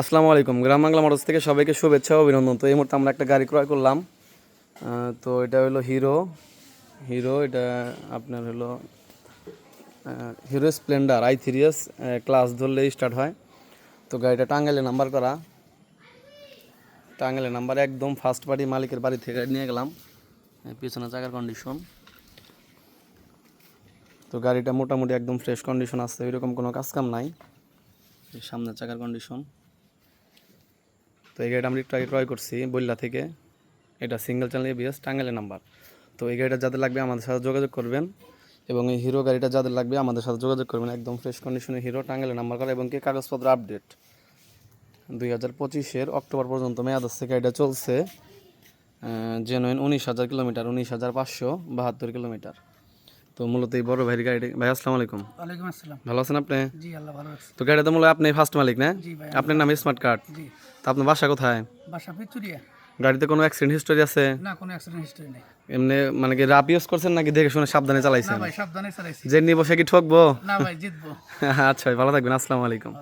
আসসালামু আলাইকুম। গ্রাম বাংলা মোটরস থেকে সবাইকে শুভেচ্ছা অভিনন্দন। তো এই মুহূর্তে আমরা একটা গাড়ি ক্রয় করলাম। তো এটা হলো হিরো হিরো এটা আপনার হলো Hero Splendor I three S class ধরলে স্টার্ট হয়। তো গাড়িটা টাঙ্গাইলে নাম্বার করা। টাঙ্গাইলে নাম্বার একদম ফার্স্ট পার্টি মালিকের বাড়ি থেকে নিয়ে গেলাম। পিছনে চাকার কন্ডিশন তো গাড়িটা মোটামুটি একদম ফ্রেশ কন্ডিশন আছে এরকম কোনো কাজ কাম নাই। এই সামনের চাকার কন্ডিশন তো এই গাড়িটা একটু আগে ক্রয় করছি বল্লা থেকে। এটা সিঙ্গেল চ্যানেল এবিএস টাঙ্গাইলের নাম্বার তো এই গাড়িটা যাদের লাগবে আমাদের সাথে যোগাযোগ করবেন এবং এই হিরো গাড়িটা যাদের লাগবে আমাদের সাথে যোগাযোগ করবেন। একদম ফ্রেশ কন্ডিশনে হিরো টাঙ্গাইলের নাম্বার করা এবং কি কাগজপত্র আপডেট দুই হাজার পঁচিশের অক্টোবর পর্যন্ত মেয়াদ আছে গাড়িটা চলছে জেনুইন উনিশ হাজার কিলোমিটার উনিশ হাজার পাঁচশো বাহাত্তর কিলোমিটার তো মূলত এই বড় ভাইয়ের গাড়ি ভাই আসসালামু আলাইকুম। ওয়ালাইকুম আসসালাম। ভালো আছেন আপনি? জি আল্লাহ ভালো তো গাড়িটা মূলত আপনি ফার্স্ট মালিক না? জি ভাই আপনার নাম স্মার্ট কার্ড জি। তা আপনার বাসা কোথায়? বাসা পিচুরিয়া গাড়িতে কোনো অ্যাক্সিডেন্ট হিস্টোরি আছে? না কোনো অ্যাক্সিডেন্ট হিস্টরি নেই। এমনি মানে কি রাপ ইউজ করছেন নাকি দেখে শুনে সাবধানে চালাইছেন? না ভাই সাবধানে চালাইছি। যে নিয়ে বসে কি ঠকবো? না ভাই জিতবো। আচ্ছা ভাই ভালো থাকবেন আসসালামু আলাইকুম।